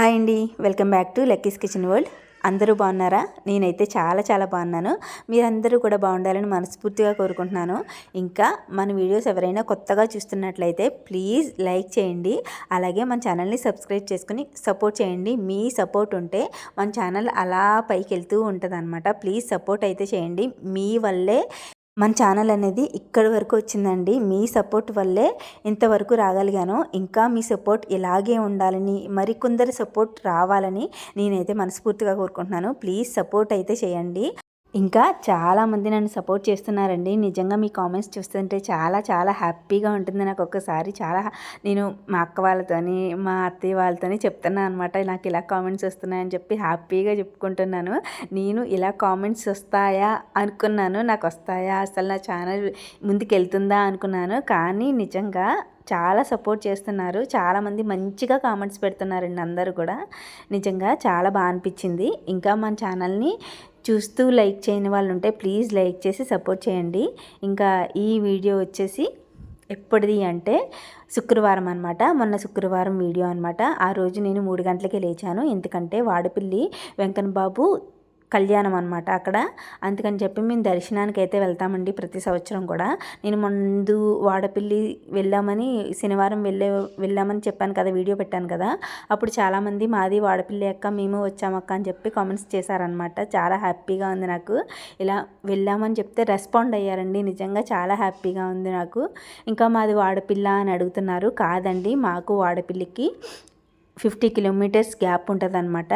Hi అండి. Welcome back to Lucky's kitchen world. అందరూ బాగున్నారా? నేనైతే చాలా చాలా బాగున్నాను. మీరందరూ కూడా బాగుండాలని మనస్ఫూర్తిగా కోరుకుంటున్నాను. ఇంకా మన వీడియోస్ ఎవరైనా కొత్తగా చూస్తున్నట్లయితే ప్లీజ్ లైక్ చేయండి. అలాగే మన ఛానల్ని సబ్స్క్రైబ్ చేసుకుని సపోర్ట్ చేయండి. మీ సపోర్ట్ ఉంటే మన ఛానల్ అలా పైకి వెళ్తూ ఉంటుంది ప్లీజ్ సపోర్ట్ అయితే చేయండి. మీ వల్లే మన ఛానల్ అనేది ఇక్కడి వరకు వచ్చిందండి. మీ సపోర్ట్ వల్లే ఇంతవరకు రాగలిగాను. ఇంకా మీ సపోర్ట్ ఇలాగే ఉండాలని మరికొందరి సపోర్ట్ రావాలని నేనైతే మనస్ఫూర్తిగా కోరుకుంటున్నాను. ప్లీజ్ సపోర్ట్ అయితే చేయండి. ఇంకా చాలామంది నన్ను సపోర్ట్ చేస్తున్నారండి. నిజంగా మీ కామెంట్స్ చూస్తుంటే చాలా చాలా హ్యాపీగా ఉంటుంది. నాకు ఒక్కసారి చాలా నేను మా అక్క వాళ్ళతోని మా అత్తయ్య వాళ్ళతోని చెప్తున్నాను అనమాట నాకు ఇలా కామెంట్స్ వస్తున్నాయని చెప్పి హ్యాపీగా చెప్పుకుంటున్నాను. నేను ఇలా కామెంట్స్ వస్తాయా అనుకున్నాను. నాకు వస్తాయా? అసలు నా ఛానల్ ముందుకెళ్తుందా అనుకున్నాను. కానీ నిజంగా చాలా సపోర్ట్ చేస్తున్నారు. చాలామంది మంచిగా కామెంట్స్ పెడుతున్నారండి అందరూ కూడా. నిజంగా చాలా బాగా అనిపించింది. ఇంకా మన ఛానల్ని చూస్తూ లైక్ చేయని వాళ్ళు ఉంటే ప్లీజ్ లైక్ చేసి సపోర్ట్ చేయండి. ఇంకా ఈ వీడియో వచ్చేసి ఎప్పటిది అంటే శుక్రవారం అనమాట మొన్న శుక్రవారం వీడియో అనమాట ఆ రోజు నేను మూడు గంటలకే లేచాను. ఎందుకంటే వాడపిల్లి వెంకన్న బాబు కళ్యాణం అనమాట అక్కడ. అందుకని చెప్పి మేము దర్శనానికి అయితే వెళ్తామండి ప్రతి సంవత్సరం కూడా. నేను ముందు వాడపల్లి వెళ్ళామని శనివారం వెళ్ళే వెళ్ళామని చెప్పాను కదా వీడియో పెట్టాను కదా. అప్పుడు చాలామంది మాది వాడపల్లి అక్క మేము వచ్చామక్క అని చెప్పి కామెంట్స్ చేశారనమాట చాలా హ్యాపీగా ఉంది నాకు. ఇలా వెళ్ళామని చెప్తే రెస్పాండ్ అయ్యారండి. నిజంగా చాలా హ్యాపీగా ఉంది నాకు. ఇంకా మాది వాడపిల్ల అని అడుగుతున్నారు. కాదండి మాకు వాడపిల్లికి ఫిఫ్టీ కిలోమీటర్స్ గ్యాప్ ఉంటుంది అనమాట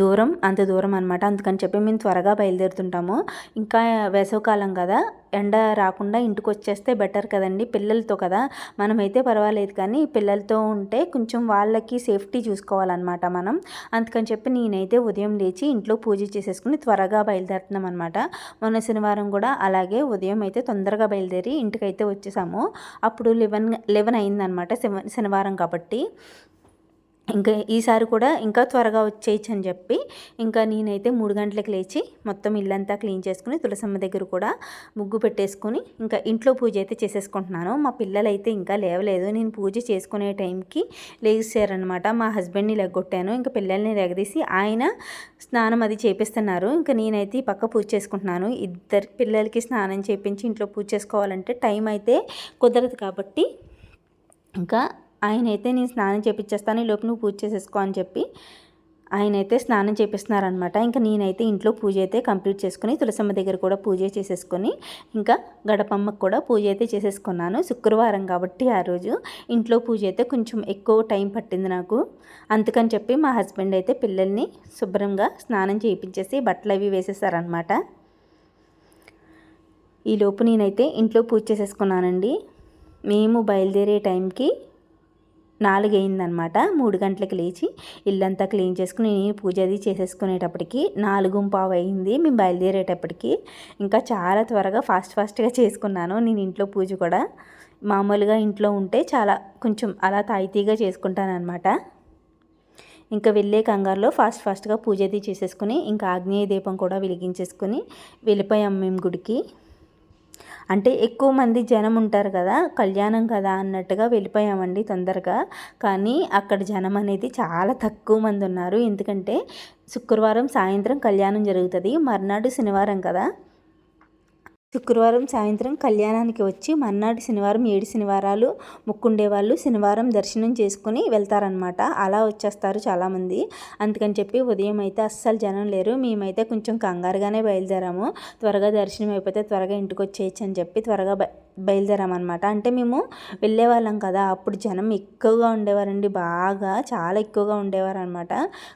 దూరం అంత దూరం అనమాట అందుకని చెప్పి మేము త్వరగా బయలుదేరుతుంటాము. ఇంకా వేసవకాలం కదా ఎండ రాకుండా ఇంటికి వచ్చేస్తే బెటర్ కదండి పిల్లలతో కదా. మనమైతే పర్వాలేదు కానీ పిల్లలతో ఉంటే కొంచెం వాళ్ళకి సేఫ్టీ చూసుకోవాలన్నమాట మనం. అందుకని చెప్పి నేనైతే ఉదయం లేచి ఇంట్లో పూజ చేసేసుకుని త్వరగా బయలుదేరుతున్నాం అనమాట మొన్న శనివారం కూడా అలాగే ఉదయం అయితే తొందరగా బయలుదేరి ఇంటికైతే వచ్చేసాము. అప్పుడు లెవెన్ లెవెన్ అయిందనమాట శనివారం కాబట్టి. ఇంకా ఈసారి కూడా ఇంకా త్వరగా వచ్చేయచ్చు అని చెప్పి ఇంకా నేనైతే మూడు గంటలకు లేచి మొత్తం ఇల్లంతా క్లీన్ చేసుకుని తులసమ్మ దగ్గర కూడా ముగ్గు పెట్టేసుకుని ఇంకా ఇంట్లో పూజ అయితే చేసేసుకుంటున్నాను. మా పిల్లలు అయితే ఇంకా లేవలేదు. నేను పూజ చేసుకునే టైంకి లేచారనమాట మా హస్బెండ్ని లెగ్గొట్టాను ఇంకా పిల్లల్ని లెగదీసి ఆయన స్నానం అది చేపిస్తున్నారు. ఇంకా నేనైతే పక్క పూజ చేసుకుంటున్నాను. ఇద్దరు పిల్లలకి స్నానం చేపించి ఇంట్లో పూజ చేసుకోవాలంటే టైం అయితే కుదరదు కాబట్టి ఇంకా ఆయన అయితే నేను స్నానం చేపించేస్తాను ఈ లోపు నువ్వు పూజ చేసేసుకో అని చెప్పి ఆయన అయితే స్నానం చేపిస్తున్నారనమాట ఇంకా నేనైతే ఇంట్లో పూజ అయితే కంప్లీట్ చేసుకుని తులసమ్మ దగ్గర కూడా పూజ చేసేసుకొని ఇంకా గడపమ్మకు కూడా పూజ అయితే చేసేసుకున్నాను శుక్రవారం కాబట్టి ఆ రోజు. ఇంట్లో పూజ అయితే కొంచెం ఎక్కువ టైం పట్టింది నాకు. అందుకని చెప్పి మా హస్బెండ్ అయితే పిల్లల్ని శుభ్రంగా స్నానం చేయించేసి బట్టలు అవి వేసేసారనమాట ఈలోపు నేనైతే ఇంట్లో పూజ చేసేసుకున్నానండి. మేము బయలుదేరే టైంకి నాలుగు మూడు గంటలకు లేచి ఇల్లంతా క్లీన్ చేసుకుని నేను పూజ అది చేసేసుకునేటప్పటికి నాలుగు పావు అయింది మేము బయలుదేరేటప్పటికి ఇంకా చాలా త్వరగా ఫాస్ట్ ఫాస్ట్గా చేసుకున్నాను. నేను ఇంట్లో పూజ కూడా మామూలుగా ఇంట్లో ఉంటే చాలా కొంచెం అలా తాయితీగా చేసుకుంటానమాట ఇంకా వెళ్ళే కంగారులో ఫాస్ట్ ఫాస్ట్గా పూజ అది చేసేసుకుని ఇంకా ఆగ్నేయ దీపం కూడా వెలిగించేసుకుని వెళ్ళిపోయాం మేము గుడికి. అంటే ఎక్కువ మంది జనం ఉంటారు కదా కళ్యాణం కదా అన్నట్టుగా వెళ్ళిపోయామండి తొందరగా. కానీ అక్కడ జనం అనేది చాలా తక్కువ మంది ఉన్నారు. ఎందుకంటే శుక్రవారం సాయంత్రం కళ్యాణం జరుగుతుంది. మర్నాడు శనివారం కదా. శుక్రవారం సాయంత్రం కళ్యాణానికి వచ్చి మర్నాడు శనివారం ఏడు శనివారాలు ముక్కుండే వాళ్ళు శనివారం దర్శనం చేసుకుని వెళ్తారనమాట అలా వచ్చేస్తారు చాలామంది. అందుకని చెప్పి ఉదయం అయితే అస్సలు జనం లేరు. మేమైతే కొంచెం కంగారుగానే బయలుదేరాము. త్వరగా దర్శనం అయిపోతే త్వరగా ఇంటికి వచ్చేయచ్చు అని చెప్పి త్వరగా బయలుదేరామన్నమాట. అంటే మేము వెళ్ళే వాళ్ళం కదా అప్పుడు జనం ఎక్కువగా ఉండేవారండి. బాగా చాలా ఎక్కువగా ఉండేవారు అనమాట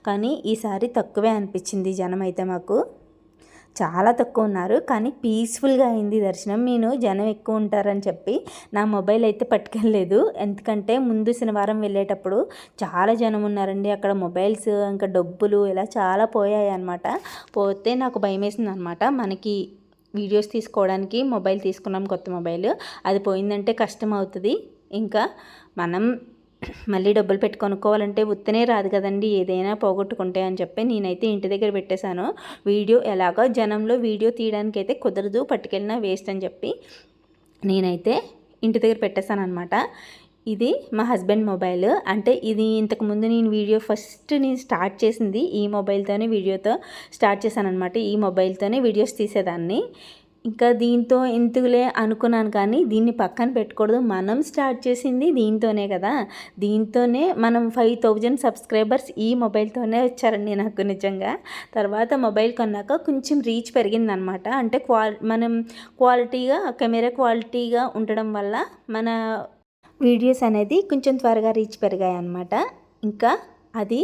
కానీ ఈసారి తక్కువే అనిపించింది జనం అయితే మాకు. చాలా తక్కువ ఉన్నారు. కానీ పీస్ఫుల్గా అయింది దర్శనం. నేను జనం ఎక్కువ ఉంటారని చెప్పి నా మొబైల్ అయితే పట్టుకెళ్ళలేదు. ఎందుకంటే ముందు శనివారం వెళ్ళేటప్పుడు చాలా జనం ఉన్నారండి. అక్కడ మొబైల్స్ ఇంకా డబ్బులు ఇలా చాలా పోయాయి అనమాట పోతే నాకు భయం వేసింది అనమాట మనకి వీడియోస్ తీసుకోవడానికి మొబైల్ తీసుకున్నాం కొత్త మొబైల్. అది పోయిందంటే కష్టం అవుతుంది. ఇంకా మనం మళ్ళీ డబ్బులు పెట్టి కొనుక్కోవాలంటే ఉత్తనే రాదు కదండి ఏదైనా పోగొట్టుకుంటే అని చెప్పి నేనైతే ఇంటి దగ్గర పెట్టేశాను. వీడియో ఎలాగో జనంలో వీడియో తీయడానికి అయితే కుదరదు పట్టుకెళ్ళినా వేస్ట్ అని చెప్పి నేనైతే ఇంటి దగ్గర పెట్టేశాను అనమాట ఇది మా హస్బెండ్ మొబైల్. అంటే ఇది ఇంతకు ముందు నేను వీడియో ఫస్ట్ నేను స్టార్ట్ చేసింది ఈ మొబైల్తోనే వీడియోతో స్టార్ట్ చేశాను అనమాట ఈ మొబైల్తోనే వీడియోస్ తీసేదాన్ని. ఇంకా దీంతో ఎందుకులే అనుకున్నాను కానీ దీన్ని పక్కన పెట్టకూడదు. మనం స్టార్ట్ చేసింది దీంతోనే కదా. దీంతోనే మనం ఫైవ్ థౌజండ్ సబ్స్క్రైబర్స్ ఈ మొబైల్తోనే వచ్చారండి నాకు నిజంగా. తర్వాత మొబైల్ కొన్నాక కొంచెం రీచ్ పెరిగిందనమాట. అంటే క్వాల్ మనం క్వాలిటీగా కెమెరా క్వాలిటీగా ఉండడం వల్ల మన వీడియోస్ అనేది కొంచెం త్వరగా రీచ్ పెరిగాయి అన్నమాట ఇంకా అది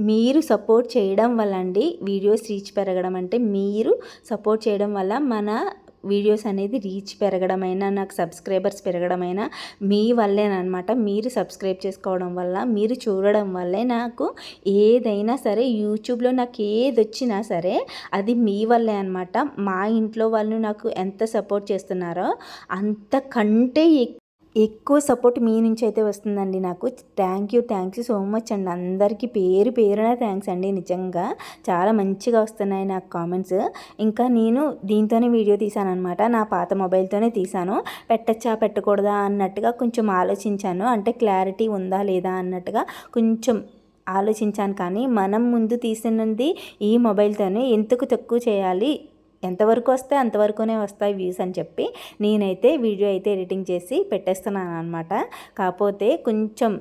మీరు సపోర్ట్ చేయడం వల్ల అండి వీడియోస్ రీచ్ పెరగడం అంటే మీరు సపోర్ట్ చేయడం వల్ల మన వీడియోస్ అనేది రీచ్ పెరగడమైనా నాకు సబ్స్క్రైబర్స్ పెరగడమైనా మీ వల్లేనమాట మీరు సబ్స్క్రైబ్ చేసుకోవడం వల్ల మీరు చూడడం వల్లే నాకు ఏదైనా సరే యూట్యూబ్లో నాకు ఏది వచ్చినా సరే అది మీ వల్లే అనమాట మా ఇంట్లో వాళ్ళు నాకు ఎంత సపోర్ట్ చేస్తున్నారో అంతకంటే ఎక్కువ ఎక్కువ సపోర్ట్ మీ నుంచి అయితే వస్తుందండి నాకు. Thank you thank you so much అండి. అందరికీ పేరు పేరున థ్యాంక్స్ అండి నిజంగా. చాలా మంచిగా వస్తున్నాయి నాకు కామెంట్స్ ఇంకా నేను దీంతోనే వీడియో తీశాను అనమాట నా పాత మొబైల్తోనే తీశాను పెట్టచ్చా పెట్టకూడదా అన్నట్టుగా కొంచెం ఆలోచించాను. అంటే క్లారిటీ ఉందా లేదా అన్నట్టుగా కొంచెం ఆలోచించాను. కానీ మనం ముందు తీసినది ఈ మొబైల్తోనే ఎందుకు తక్కువ చేయాలి? ఎంతవరకు వస్తే అంతవరకునే వస్తాయి వ్యూస్ అని చెప్పి నేనైతే వీడియో అయితే ఎడిటింగ్ చేసి పెట్టేస్తున్నాను అనమాట కాకపోతే కొంచెం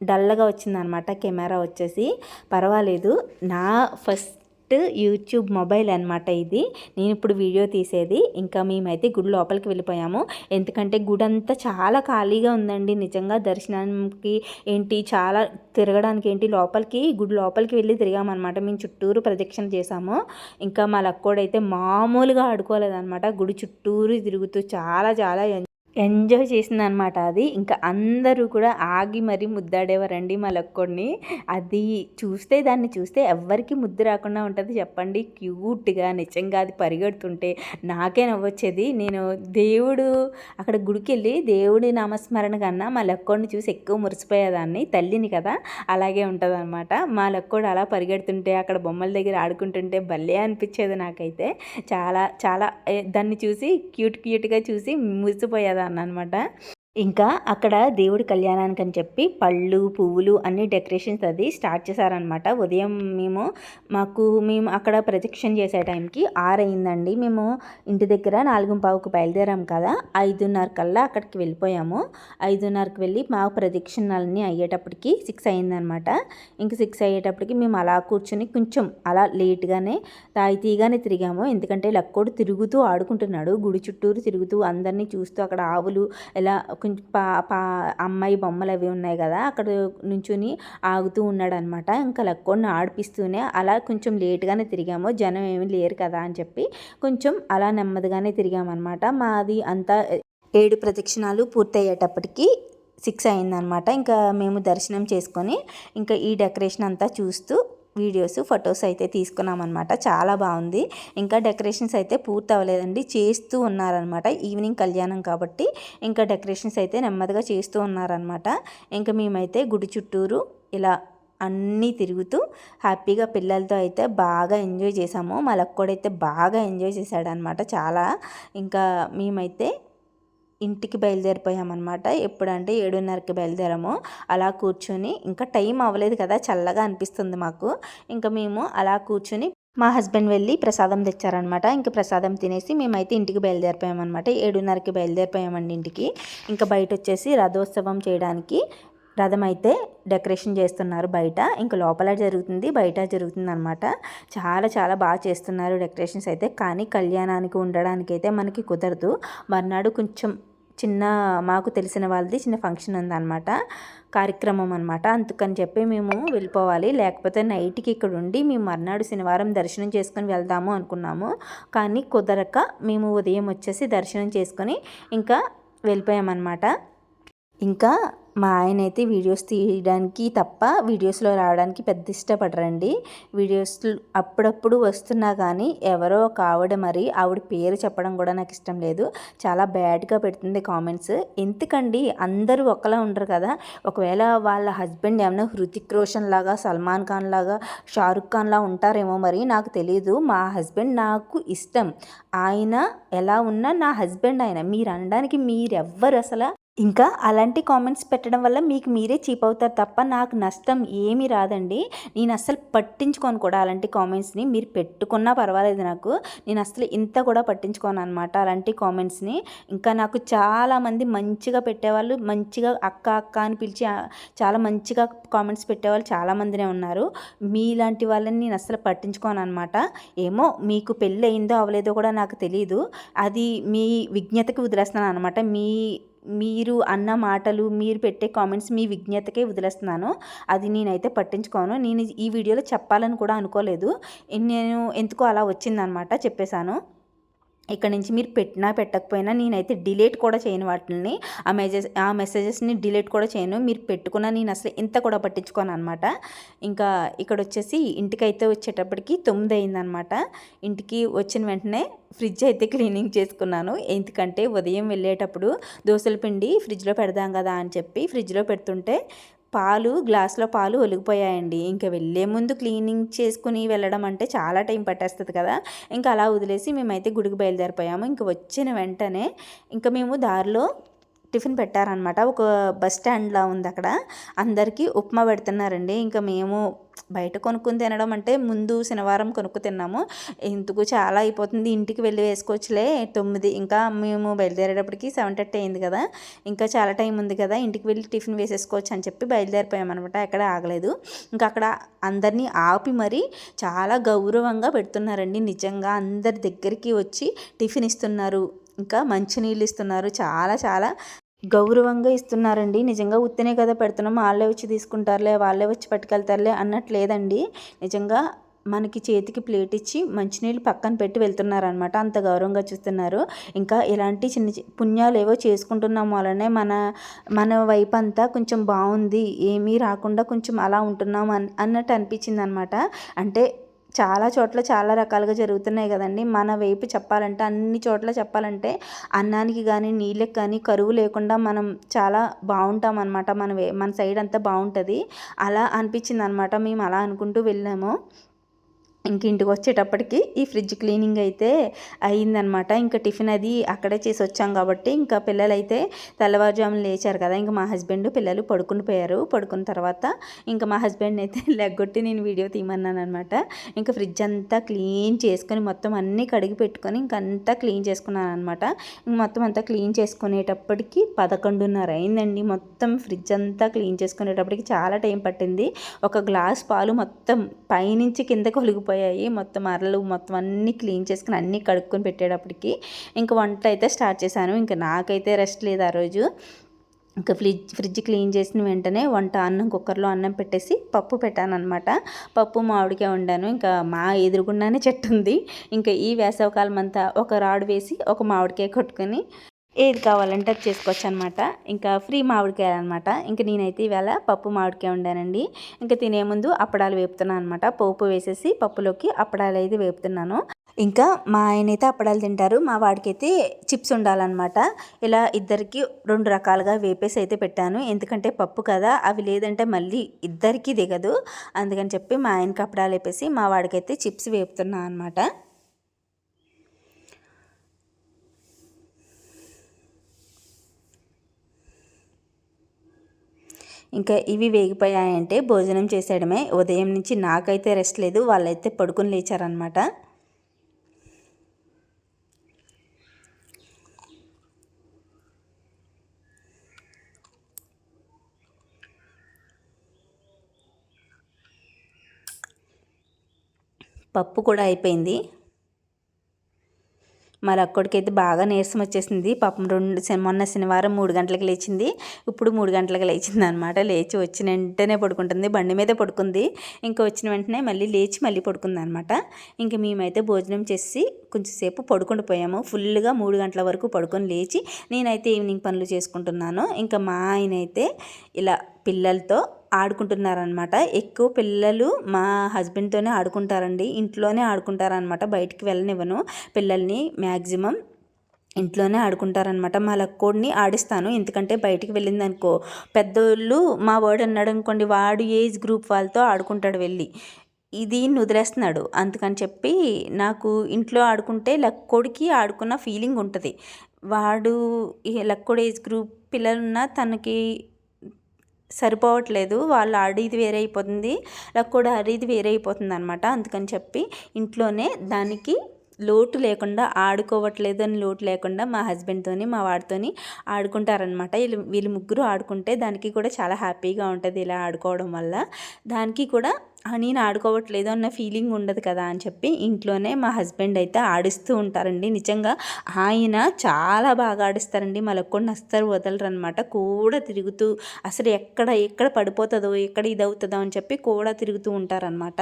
డల్గా వచ్చిందనమాట కెమెరా వచ్చేసి. పర్వాలేదు. నా ఫస్ట్ యూట్యూబ్ మొబైల్ అనమాట ఇది. నేను ఇప్పుడు వీడియో తీసేది. ఇంకా మేమైతే గుడి లోపలికి వెళ్ళిపోయాము. ఎందుకంటే గుడి అంతా చాలా ఖాళీగా ఉందండి. నిజంగా దర్శనానికి ఏంటి చాలా తిరగడానికి ఏంటి లోపలికి గుడి లోపలికి వెళ్ళి తిరిగామన్నమాట. మేము చుట్టూరు ప్రదక్షిణ చేసాము ఇంకా మా లక్కోడైతే మామూలుగా ఆడుకోలేదన్నమాట. గుడి చుట్టూరు తిరుగుతూ చాలా చాలా ఎంజాయ్ చేసిందనమాట అది. ఇంకా అందరూ కూడా ఆగి మరీ ముద్దాడేవారండి మా లక్కోడిని. అది చూస్తే దాన్ని చూస్తే ఎవ్వరికి ముద్దు రాకుండా ఉంటుంది చెప్పండి. క్యూట్గా నిజంగా అది పరిగెడుతుంటే నాకే నవ్వొచ్చేది. నేను దేవుడు అక్కడ గుడికి వెళ్ళి దేవుడి నామస్మరణ కన్నా మా లక్కోడిని చూసి ఎక్కువ మురిసిపోయేదాన్ని తల్లిని కదా. అలాగే ఉంటుంది అనమాట మా లక్కోడు అలా పరిగెడుతుంటే అక్కడ బొమ్మల దగ్గర ఆడుకుంటుంటే భలే అనిపించేది నాకైతే. చాలా చాలా దాన్ని చూసి క్యూట్ క్యూట్గా చూసి కదా అన్నమాట. ఇంకా అక్కడ దేవుడి కళ్యాణానికి అని చెప్పి పళ్ళు పువ్వులు అన్ని డెకరేషన్స్ అది స్టార్ట్ చేశారనమాట ఉదయం మేము మాకు మేము అక్కడ ప్రదక్షిణ చేసే టైంకి ఆరయిందండి మేము ఇంటి దగ్గర నాలుగు పావుకు బయలుదేరాం కదా ఐదున్నర కల్లా అక్కడికి వెళ్ళిపోయాము. ఐదున్నరకు వెళ్ళి మా ప్రదక్షిణాలన్నీ అయ్యేటప్పటికి సిక్స్ అయిందనమాట ఇంక సిక్స్ అయ్యేటప్పటికి మేము అలా కూర్చొని కొంచెం అలా లేట్గానే తాయితీగానే తిరిగాము. ఎందుకంటే లక్కోడు తిరుగుతూ ఆడుకుంటున్నాడు. గుడి చుట్టూరు తిరుగుతూ అందరినీ చూస్తూ అక్కడ ఆవులు ఎలా కొంచెం పా పా అమ్మాయి బొమ్మలు అవి ఉన్నాయి కదా అక్కడ నుంచుని ఆగుతూ ఉన్నాడనమాట. ఇంకా లక్కోడిని ఆడిపిస్తూనే అలా కొంచెం లేట్గానే తిరిగాము. జనం ఏమి లేరు కదా అని చెప్పి కొంచెం అలా నెమ్మదిగానే తిరిగామన్నమాట మాది అంతా ఏడు ప్రదక్షిణాలు పూర్తయ్యేటప్పటికి సిక్స్ అయిందనమాట. ఇంకా మేము దర్శనం చేసుకొని ఇంకా ఈ డెకరేషన్ అంతా చూస్తూ వీడియోస్ ఫొటోస్ అయితే తీసుకున్నాం అనమాట చాలా బాగుంది. ఇంకా డెకరేషన్స్ అయితే పూర్తి అవ్వలేదండి. చేస్తూ ఉన్నారనమాట ఈవినింగ్ కళ్యాణం కాబట్టి ఇంకా డెకరేషన్స్ అయితే నెమ్మదిగా చేస్తూ ఉన్నారనమాట ఇంకా మేమైతే గుడి చుట్టూరు ఇలా అన్నీ తిరుగుతూ హ్యాపీగా పిల్లలతో అయితే బాగా ఎంజాయ్ చేసాము. మా లక్కోడైతే బాగా ఎంజాయ్ చేశాడనమాట చాలా ఇంకా మేమైతే ఇంటికి బయలుదేరిపోయామన్నమాట. ఎప్పుడంటే ఏడున్నరకి బయలుదేరాము. అలా కూర్చొని ఇంకా టైం అవ్వలేదు కదా చల్లగా అనిపిస్తుంది మాకు. ఇంకా మేము అలా కూర్చొని మా హస్బెండ్ వెళ్ళి ప్రసాదం తెచ్చారనమాట ఇంకా ప్రసాదం తినేసి మేమైతే ఇంటికి బయలుదేరిపోయామన్నమాట. ఏడున్నరకి బయలుదేరిపోయామండి ఇంటికి. ఇంకా బయట వచ్చేసి రథోత్సవం చేయడానికి రథం అయితే డెకరేషన్ చేస్తున్నారు బయట. ఇంకా లోపల జరుగుతుంది బయట జరుగుతుంది అనమాట చాలా చాలా బాగా చేస్తున్నారు డెకరేషన్స్ అయితే. కానీ కళ్యాణానికి ఉండడానికి అయితే మనకి కుదరదు. మర్నాడు కొంచెం చిన్న మాకు తెలిసిన వాళ్ళది చిన్న ఫంక్షన్ ఉందన్నమాట. కార్యక్రమం అనమాట అందుకని చెప్పి మేము వెళ్ళిపోవాలి. లేకపోతే నైట్కి ఇక్కడ ఉండి మేము మర్నాడు శనివారం దర్శనం చేసుకొని వెళ్దాము అనుకున్నాము. కానీ కుదరక మేము ఉదయం వచ్చేసి దర్శనం చేసుకొని ఇంకా వెళ్ళిపోయామన్నమాట. ఇంకా మా ఆయన అయితే వీడియోస్ తీయడానికి తప్ప వీడియోస్లో రావడానికి పెద్ద ఇష్టపడరండి. వీడియోస్ అప్పుడప్పుడు వస్తున్నా కానీ ఎవరో ఒక ఆవిడ మరి ఆవిడ పేరు చెప్పడం కూడా నాకు ఇష్టం లేదు. చాలా బ్యాడ్గా పెడుతుంది కామెంట్స్. ఎందుకండి? అందరూ ఒకలా ఉండరు కదా. ఒకవేళ వాళ్ళ హస్బెండ్ ఏమైనా హృతిక్ రోషన్ లాగా సల్మాన్ ఖాన్ లాగా షారుఖ్ ఖాన్ లా ఉంటారేమో మరి నాకు తెలియదు మా హస్బెండ్ నాకు ఇష్టం. ఆయన ఎలా ఉన్నా నా హస్బెండ్ ఆయన. మీరు అనడానికి మీరెవ్వరు అసలు ఇంకా అలాంటి కామెంట్స్ పెట్టడం వల్ల మీకు మీరే చీప్ అవుతారు తప్ప నాకు నష్టం ఏమీ రాదండి. నేను అస్సలు పట్టించుకోను కూడా అలాంటి కామెంట్స్ని మీరు పెట్టుకున్నా పర్వాలేదు నాకు. నేను అసలు ఇంత కూడా పట్టించుకోను అనమాట అలాంటి కామెంట్స్ని ఇంకా నాకు చాలామంది మంచిగా పెట్టేవాళ్ళు మంచిగా అక్క అక్క అని పిలిచి చాలా మంచిగా కామెంట్స్ పెట్టేవాళ్ళు చాలామందినే ఉన్నారు. మీలాంటి వాళ్ళని నేను అస్సలు పట్టించుకోను అనమాట ఏమో మీకు పెళ్ళి అయిందో అవలేదో కూడా నాకు తెలియదు అది మీ విజ్ఞతకి వదిలేస్తున్నాను అనమాట మీ మీరు అన్న మాటలు మీరు పెట్టే కామెంట్స్ మీ విజ్ఞతకే వదిలేస్తున్నాను. అది నేనైతే పట్టించుకోను. నేను ఈ వీడియోలో చెప్పాలని కూడా అనుకోలేదు. నేను ఎందుకో అలా వచ్చిందనమాట చెప్పేశాను. ఇక్కడ నుంచి మీరు పెట్టినా పెట్టకపోయినా నేనైతే డిలీట్ కూడా చేయను వాటిని ఆ మెసేజ్ ఆ మెసేజెస్ని డిలీట్ కూడా చేయను. మీరు పెట్టుకున్నా నేను అసలు ఇంత కూడా పట్టించుకోను అనమాట ఇంకా ఇక్కడ వచ్చేసి ఇంటికైతే వచ్చేటప్పటికి తొమ్మిది అయిందనమాట ఇంటికి వచ్చిన వెంటనే ఫ్రిడ్జ్ అయితే క్లీనింగ్ చేసుకున్నాను. ఎందుకంటే ఉదయం వెళ్ళేటప్పుడు దోశల పిండి ఫ్రిడ్జ్లో పెడదాం కదా అని చెప్పి ఫ్రిడ్జ్లో పెడుతుంటే పాలు గ్లాస్లో పాలు ఒలిగిపోయాయండి. ఇంకా వెళ్ళే ముందు క్లీనింగ్ చేసుకుని వెళ్ళడం అంటే చాలా టైం పట్టేస్తుంది కదా. ఇంకా అలా వదిలేసి మేమైతే గుడికి బయలుదేరిపోయాము. ఇంకా వచ్చిన వెంటనే ఇంకా మేము దారిలో టిఫిన్ పెట్టారనమాట. ఒక బస్ స్టాండ్లా ఉంది అక్కడ. అందరికీ ఉప్మా పెడుతున్నారండి. ఇంకా మేము బయట కొనుక్కుని తినడం అంటే ముందు శనివారం కొనుక్కు తిన్నాము. ఎందుకు చాలా అయిపోతుంది. ఇంటికి వెళ్ళి వేసుకోవచ్చులే. తొమ్మిది ఇంకా మేము బయలుదేరేటప్పటికి సెవెన్ థర్టీ అయింది కదా. ఇంకా చాలా టైం ఉంది కదా. ఇంటికి వెళ్ళి టిఫిన్ వేసేసుకోవచ్చు అని చెప్పి బయలుదేరిపోయామన్నమాట ఎక్కడ ఆగలేదు. ఇంకా అక్కడ అందరినీ ఆపి మరీ చాలా గౌరవంగా పెడుతున్నారండి. నిజంగా అందరి దగ్గరికి వచ్చి టిఫిన్ ఇస్తున్నారు. ఇంకా మంచినీళ్ళు ఇస్తున్నారు. చాలా చాలా గౌరవంగా ఇస్తున్నారండి. నిజంగా ఉత్తనే కదా పెడుతున్నాం. వాళ్ళే వచ్చి తీసుకుంటారులే వాళ్ళే వచ్చి పట్టుకెళ్తారులే అన్నట్టు లేదండి. నిజంగా మనకి చేతికి ప్లేట్ ఇచ్చి మంచినీళ్ళు పక్కన పెట్టి వెళ్తున్నారనమాట అంత గౌరవంగా చూస్తున్నారు. ఇంకా ఇలాంటి చిన్న పుణ్యాలు ఏవో చేసుకుంటున్నాం వలనే మన మన వైపు అంతా కొంచెం బాగుంది. ఏమీ రాకుండా కొంచెం అలా ఉంటున్నాం అన్నట్టు అనిపించింది అనమాట అంటే చాలా చోట్ల చాలా రకాలుగా జరుగుతున్నాయి కదండి. మన వైపు చెప్పాలంటే అన్ని చోట్ల చెప్పాలంటే అన్నానికి కానీ నీళ్ళకి కానీ కరువు లేకుండా మనం చాలా బాగుంటాం అనమాట మన వే మన సైడ్ అంతా బాగుంటుంది. అలా అనిపించింది అనమాట మేము అలా అనుకుంటూ వెళ్ళాము. ఇంక ఇంటికి వచ్చేటప్పటికి ఈ ఫ్రిడ్జ్ క్లీనింగ్ అయితే అయిందనమాట ఇంకా టిఫిన్ అది అక్కడే చేసి వచ్చాం కాబట్టి ఇంకా పిల్లలు అయితే తెల్లవారుజామున లేచారు కదా ఇంకా మా హస్బెండ్ పిల్లలు పడుకుని పోయారు. పడుకున్న తర్వాత ఇంకా మా హస్బెండ్ అయితే లెగ్గొట్టి నేను వీడియో తీయమన్నాను అనమాట ఇంకా ఫ్రిడ్జ్ అంతా క్లీన్ చేసుకొని మొత్తం అన్నీ కడిగి పెట్టుకొని ఇంక అంతా క్లీన్ చేసుకున్నాను అనమాట మొత్తం అంతా క్లీన్ చేసుకునేటప్పటికి పదకొండున్నర అయిందండి. మొత్తం ఫ్రిడ్జ్ అంతా క్లీన్ చేసుకునేటప్పటికి చాలా టైం పట్టింది. ఒక గ్లాస్ పాలు మొత్తం పైనుంచి కిందకి ఒలిగిపోయి అయిపోయాయి మొత్తం అరలు మొత్తం అన్నీ క్లీన్ చేసుకుని అన్నీ కడుక్కొని పెట్టేటప్పటికి ఇంకా వంట అయితే స్టార్ట్ చేశాను. ఇంకా నాకైతే రెస్ట్ లేదు ఆ రోజు. ఇంకా ఫ్రిడ్జ్ ఫ్రిడ్జ్ క్లీన్ చేసిన వెంటనే వంట అన్నం కుక్కర్లో అన్నం పెట్టేసి పప్పు పెట్టాను అనమాట పప్పు మామిడికాయ వండాను. ఇంకా మా ఎదురుగుండానే చెట్టు ఉంది. ఇంకా ఈ వేసవకాలం అంతా ఒక రాడు వేసి ఒక మామిడికాయ కొట్టుకొని ఏది కావాలంటే అది చేసుకోవచ్చు అనమాట ఇంకా ఫ్రీ మామిడికాయలు అనమాట. ఇంకా నేనైతే ఇవాళ పప్పు మామిడికాయ ఉండానండి ఇంకా తినే ముందు అప్పడాలు వేపుతున్నాను అనమాట. పోపు వేసేసి పప్పులోకి అప్పడాలు అయితే వేపుతున్నాను. ఇంకా మా ఆయన అయితే అప్పడాలు తింటారు. మా వాడికైతే చిప్స్ ఉండాలన్నమాట. ఇలా ఇద్దరికి రెండు రకాలుగా వేపేసి అయితే పెట్టాను. ఎందుకంటే పప్పు కదా అవి లేదంటే మళ్ళీ ఇద్దరికీ దిగదు. అందుకని చెప్పి మా ఆయనకి అప్పడాలు వేపేసి మా వాడికైతే చిప్స్ వేపుతున్నాను అనమాట. ఇంకా ఇవి వేగిపోయాయంటే భోజనం చేసేయడమే. ఉదయం నుంచి నాకైతే రెస్ట్ లేదు. వాళ్ళైతే పడుకుని లేచారనమాట పప్పు కూడా అయిపోయింది. మరి అక్కడికైతే బాగా నీరసం వచ్చేసింది. పాపం రెండు మొన్న శనివారం మూడు గంటలకు లేచింది. ఇప్పుడు మూడు గంటలకు లేచింది అనమాట లేచి వచ్చిన వెంటనే పడుకుంటుంది. బండి మీద పడుకుంది. ఇంకా వచ్చిన వెంటనే మళ్ళీ లేచి మళ్ళీ పడుకుంది అనమాట ఇంకా మేమైతే భోజనం చేసి కొంచెంసేపు పడుకొని పోయాము. ఫుల్గా మూడు గంటల వరకు పడుకొని లేచి నేనైతే ఈవినింగ్ పనులు చేసుకుంటున్నాను. ఇంకా మా ఆయన అయితే ఇలా పిల్లలతో ఆడుకుంటున్నారనమాట ఎక్కువ పిల్లలు మా హస్బెండ్తోనే ఆడుకుంటారండి. ఇంట్లోనే ఆడుకుంటారనమాట బయటికి వెళ్ళనివ్వను. పిల్లల్ని మ్యాక్సిమం ఇంట్లోనే ఆడుకుంటారనమాట మా లక్కోడిని ఆడిస్తాను. ఎందుకంటే బయటికి వెళ్ళింది అనుకో పెద్దోళ్ళు మా వాడు అన్నాడు అనుకోండి వాడు ఏజ్ గ్రూప్ వాళ్ళతో ఆడుకుంటాడు వెళ్ళి. ఇది నుదిరేస్తున్నాడు అందుకని చెప్పి నాకు ఇంట్లో ఆడుకుంటే లక్కోడికి ఆడుకున్న ఫీలింగ్ ఉంటుంది. వాడు లక్కోడి ఏజ్ గ్రూప్ పిల్లలున్నా తనకి సరిపోవట్లేదు వాళ్ళు ఆడేది వేరే అయిపోతుంది నాకు కూడా అడిది వేరే అయిపోతుంది అనమాట అందుకని చెప్పి ఇంట్లోనే దానికి లోటు లేకుండా ఆడుకోవట్లేదు అని లోటు లేకుండా మా హస్బెండ్తోని మా వాడితోని ఆడుకుంటారనమాట వీళ్ళు వీళ్ళు ముగ్గురు ఆడుకుంటే దానికి కూడా చాలా హ్యాపీగా ఉంటుంది ఇలా ఆడుకోవడం వల్ల. దానికి కూడా నేను ఆడుకోవట్లేదు అన్న ఫీలింగ్ ఉండదు కదా అని చెప్పి ఇంట్లోనే మా హస్బెండ్ అయితే ఆడిస్తూ ఉంటారండి. నిజంగా ఆయన చాలా బాగా ఆడిస్తారండి. మలక్కొండ అస్సలు వదలరు అనమాట కూడా తిరుగుతూ అసలు ఎక్కడ ఎక్కడ పడిపోతుందో ఎక్కడ ఇది అవుతుందో అని చెప్పి కూడా తిరుగుతూ ఉంటారనమాట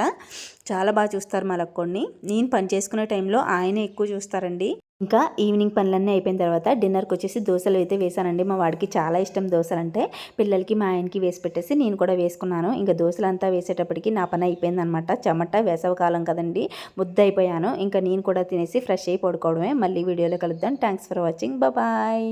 చాలా బాగా చూస్తారు మలక్కొండని నేను పని చేసుకునే టైంలో ఆయన ఎక్కువ చూస్తారండి. ఇంకా ఈవినింగ్ పనులన్నీ అయిపోయిన తర్వాత డిన్నర్కి వచ్చేసి దోశలు అయితే వేసానండి. మా వాడికి చాలా ఇష్టం దోశలు అంటే పిల్లలకి మా ఆయనకి వేసి పెట్టేసి నేను కూడా వేసుకున్నాను. ఇంకా దోశలు అంతా వేసేటప్పటికి నా పని అయిపోయింది అనమాట చెమట వేసవకాలం కదండి. ముద్ద అయిపోయాను. ఇంకా నేను కూడా తినేసి ఫ్రెష్ అయి పడుకోవడమే. మళ్ళీ వీడియోలో కలుద్దాం. Thanks for watching. బాయ్.